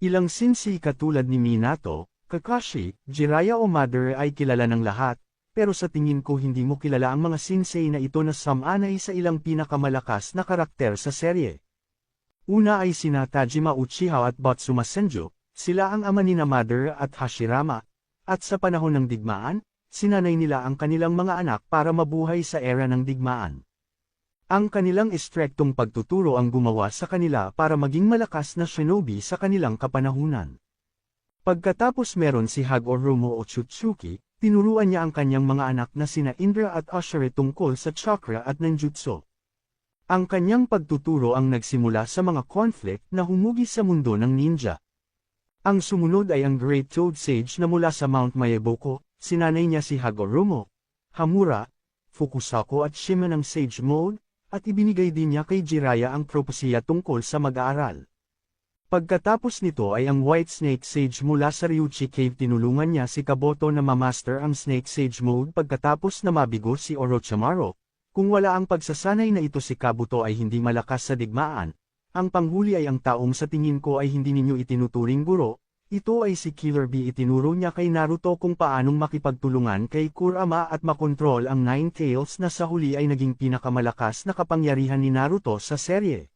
Ilang sensei katulad ni Minato, Kakashi, Jiraiya o Mother ay kilala ng lahat, pero sa tingin ko hindi mo kilala ang mga sensei na ito na samanay sa ilang pinakamalakas na karakter sa serye. Una ay sina Tajima Uchiha at Batsuma Senju, sila ang ama ni na Mother at Hashirama, at sa panahon ng digmaan, sinanay nila ang kanilang mga anak para mabuhay sa era ng digmaan. Ang kanilang estrektong pagtuturo ang gumawa sa kanila para maging malakas na shinobi sa kanilang kapanahunan. Pagkatapos meron si Hagoromo o Chutsuki, tinuruan niya ang kanyang mga anak na sina Indra at Ashare tungkol sa chakra at ninjutsu. Ang kanyang pagtuturo ang nagsimula sa mga conflict na humugi sa mundo ng ninja. Ang sumunod ay ang Great Toad Sage na mula sa Mount Mayaboko, sinanay niya si Hagoromo, Hamura, Fukusako at Shima ng Sage Mode, at ibinigay din niya kay Jiraiya ang propesya tungkol sa mag-aaral. Pagkatapos nito ay ang White Snake Sage mula sa Ryuchi Cave tinulungan niya si Kaboto na mamaster ang Snake Sage mode pagkatapos na mabigo si Orochimaru. Kung wala ang pagsasanay na ito si Kabuto ay hindi malakas sa digmaan, ang panghuli ay ang taong sa tingin ko ay hindi ninyo itinuturing guro, ito ay si Killer Bee itinuro niya kay Naruto kung paanong makipagtulungan kay Kurama at makontrol ang Nine Tails na sa huli ay naging pinakamalakas na kapangyarihan ni Naruto sa serye.